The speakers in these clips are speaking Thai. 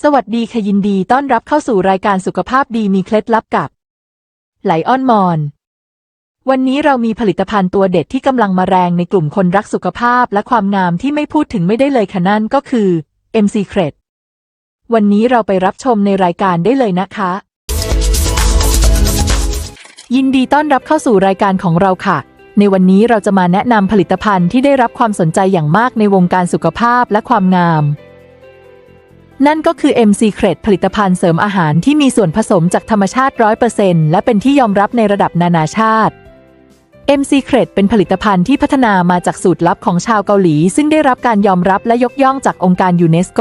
สวัสดีค่ะยินดีต้อนรับเข้าสู่รายการสุขภาพดีมีเคล็ดลับกับ ไหลอ้อนมอน วันนี้เรามีผลิตภัณฑ์ตัวเด็ดที่กำลังมาแรงในกลุ่มคนรักสุขภาพและความงามที่ไม่พูดถึงไม่ได้เลยค่ะนั่นก็คือ M Secret วันนี้เราไปรับชมในรายการได้เลยนะคะ ยินดีต้อนรับเข้าสู่รายการของเราค่ะ ในวันนี้เราจะมาแนะนำผลิตภัณฑ์ที่ได้รับความสนใจอย่างมากในวงการสุขภาพและความงาม นั่นก็คือ M Secret ผลิตภัณฑ์เสริมอาหารที่มีส่วนผสมจากธรรมชาติ 100%และเป็นที่ยอมรับในระดับนานาชาติ M Secret เป็นผลิตภัณฑ์ที่พัฒนามาจากสูตรลับของชาวเกาหลี ซึ่งได้รับการยอมรับและยกย่องจากองค์การยูเนสโก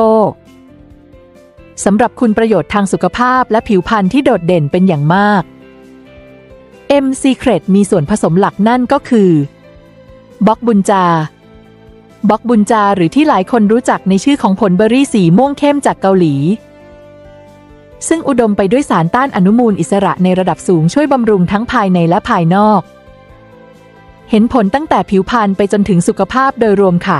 สำหรับคุณประโยชน์ทางสุขภาพและผิวพรรณที่โดดเด่นเป็นอย่างมาก M Secret มีส่วนผสมหลักนั่นก็คือ บล็อกบุญจา บล็อกบุญจาหรือที่หลายคนรู้จักในชื่อของผลเบอร์รี่สีม่วงเข้มจากเกาหลี ซึ่งอุดมไปด้วยสารต้านอนุมูลอิสระในระดับสูงช่วยบำรุงทั้งภายในและภายนอก เห็นผลตั้งแต่ผิวพรรณไปจนถึงสุขภาพโดยรวมค่ะ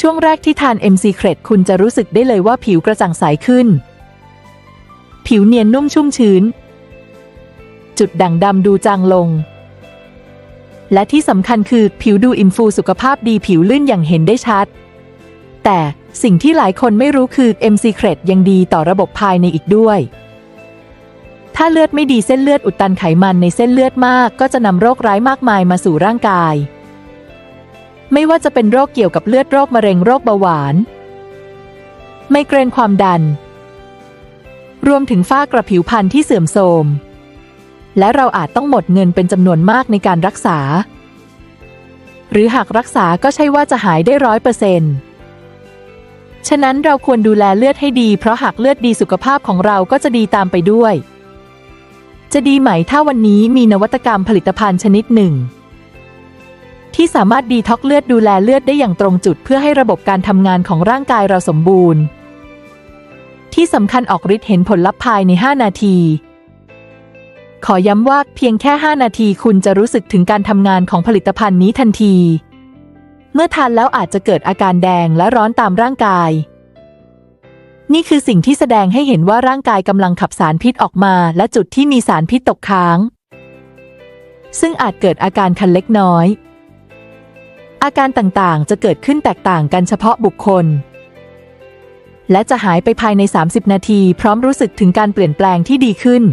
ช่วงแรกที่ทาน M Secret คุณจะรู้สึกได้เลยว่าผิวกระจ่างใสขึ้น ผิวเนียนนุ่มชุ่มชื้น จุดด่างดำดูจางลง และที่สำคัญคือผิวดูอินฟูสุขภาพดีผิวลื่นอย่างเห็นได้ชัด แต่สิ่งที่หลายคนไม่รู้คือ M Secret ยังดีต่อระบบภายในอีกด้วย ถ้าเลือดไม่ดีเส้นเลือดอุดตันไขมันในเส้นเลือดมาก ก็จะนำโรคร้ายมากมายมาสู่ร่างกาย ไม่ว่าจะเป็นโรคเกี่ยวกับเลือดโรคมะเร็งโรคเบาหวาน ไมเกรนความดัน รวมถึงฝ้ากระผิวพรรณที่เสื่อมโทรม และเราอาจต้องหมดเงินเป็นจำนวนมากในการรักษา หรือหากรักษาก็ใช่ว่าจะหายได้ร้อยเปอร์เซ็นต์ฉะนั้นเราควรดูแลเลือดให้ดี เพราะหากเลือดดีสุขภาพของเราก็จะดีตามไปด้วย จะดีไหมถ้าวันนี้มีนวัตกรรมผลิตภัณฑ์ชนิดหนึ่ง ที่สามารถดีท็อกเลือดดูแลเลือดได้อย่างตรงจุด เพื่อให้ระบบการทำงานของร่างกายเราสมบูรณ์ ที่สำคัญออกฤทธิ์เห็นผลลัพธ์ภายใน 5 นาที ขอย้ำว่าเพียงแค่ 5 นาทีคุณจะรู้สึกถึงการทำงานของผลิตภัณฑ์นี้ทันที เมื่อทานแล้วอาจจะเกิดอาการแดงและร้อนตามร่างกาย นี่คือสิ่งที่แสดงให้เห็นว่าร่างกายกำลังขับสารพิษออกมา และจุดที่มีสารพิษตกค้าง ซึ่งอาจเกิดอาการคันเล็กน้อย อาการต่างๆ จะเกิดขึ้นแตกต่างกันเฉพาะบุคคลและจะหายไปภายใน 30 นาที พร้อมรู้สึกถึงการเปลี่ยนแปลงที่ดีขึ้น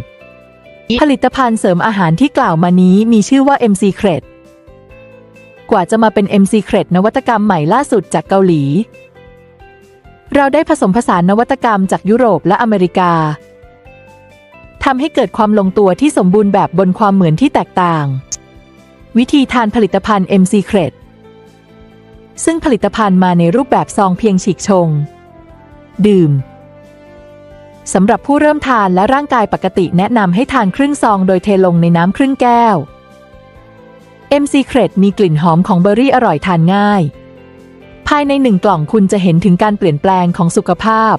ผลิตภัณฑ์เสริมอาหารที่กล่าวมานี้มีชื่อว่า M Secret กว่าจะมาเป็น M Secret นวัตกรรมใหม่ล่าสุดจากเกาหลี เราได้ผสมผสานนวัตกรรมจากยุโรปและอเมริกาทำให้เกิดความลงตัวที่สมบูรณ์แบบบนความเหมือนที่แตกต่าง วิธีทานผลิตภัณฑ์ M Secret ซึ่งผลิตภัณฑ์มาในรูปแบบซองเพียงฉีกชง ดื่ม สำหรับผู้เริ่มทานและร่างกายปกติแนะนำให้ทานครึ่งซองโดยเทลงในน้ำครึ่งแก้ว M Secret มีกลิ่นหอมของเบอร์รี่อร่อยทานง่าย ภายในหนึ่งกล่องคุณจะเห็นถึงการเปลี่ยนแปลงของสุขภาพ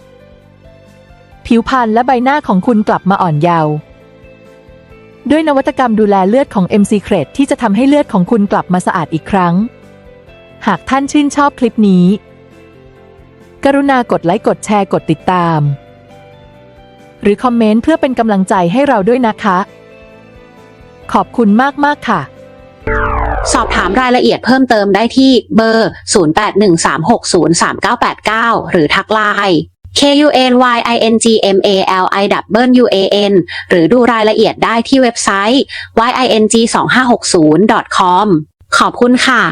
ผิวพรรณและใบหน้าของคุณกลับมาอ่อนเยาว์ด้วยนวัตกรรมดูแลเลือดของ M Secret ที่จะทำให้เลือดของคุณกลับมาสะอาดอีกครั้ง หากท่านชื่นชอบคลิปนี้ กรุณากดไลค์กดแชร์กดติดตาม หรือคอมเมนต์เพื่อเป็นกำลังใจให้เราด้วยนะคะ ขอบคุณมากๆค่ะ สอบถามรายละเอียดเพิ่มเติมได้ที่เบอร์ 0813603989 หรือทักไลน์ k u n y i n g m a l i w u a n หรือดูรายละเอียดได้ที่เว็บไซต์ ying 2 5 6 0 com ขอบคุณค่ะ